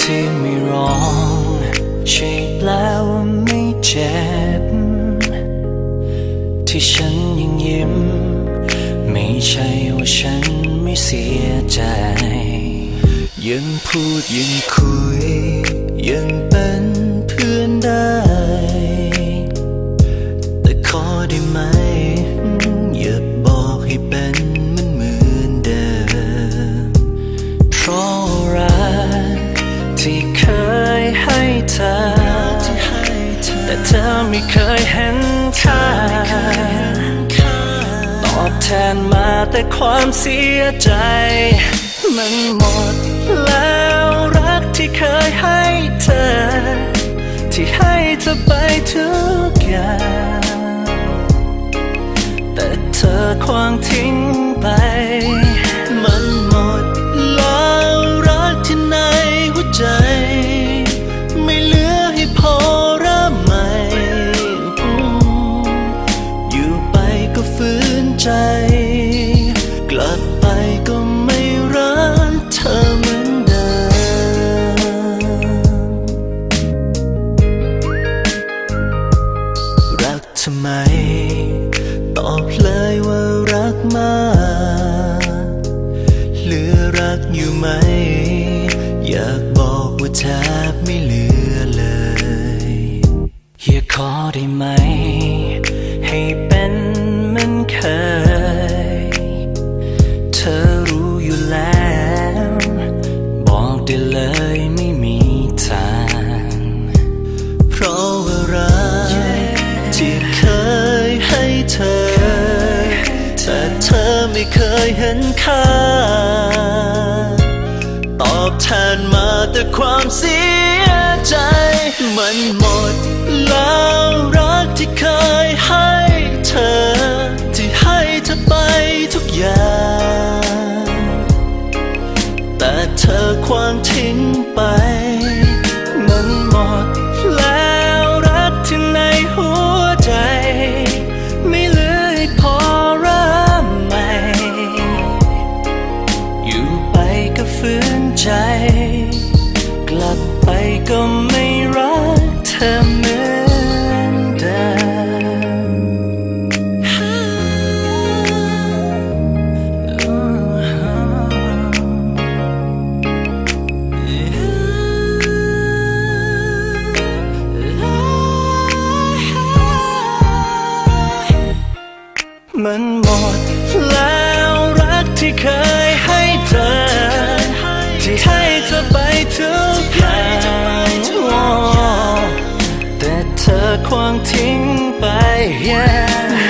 ที่ไม่ร้อง ใช่แปลว่าไม่เจ็บ ที่ฉันยังยิ้ม ไม่ใช่ว่าฉันไม่เสียใจ ยังพูดยังคุย ยังเป็นเพื่อนได้ นมาแต่ความเสียใจ มันหมดแล้วรักที่เคยให้เธอ ที่ให้เธอไปทุกอย่าง ทำไม ตอบเลยว่ารักมาก เหลือรักอยู่ไหม อยากบอกว่าแทบไม่เหลือเลย อย่าขอได้ไหม เห็นค่า ตอบแทนมาแต่ความเสียใจ มันหมดแล้วรักที่เคยให้เธอ ที่ให้เธอไปทุกอย่าง แต่เธอควางทิ้งไป ฝืนใจ กลับไปก็ไม่รักเธอเหมือนเดิมมันหมดแล้วรักที่เคย 望停摆。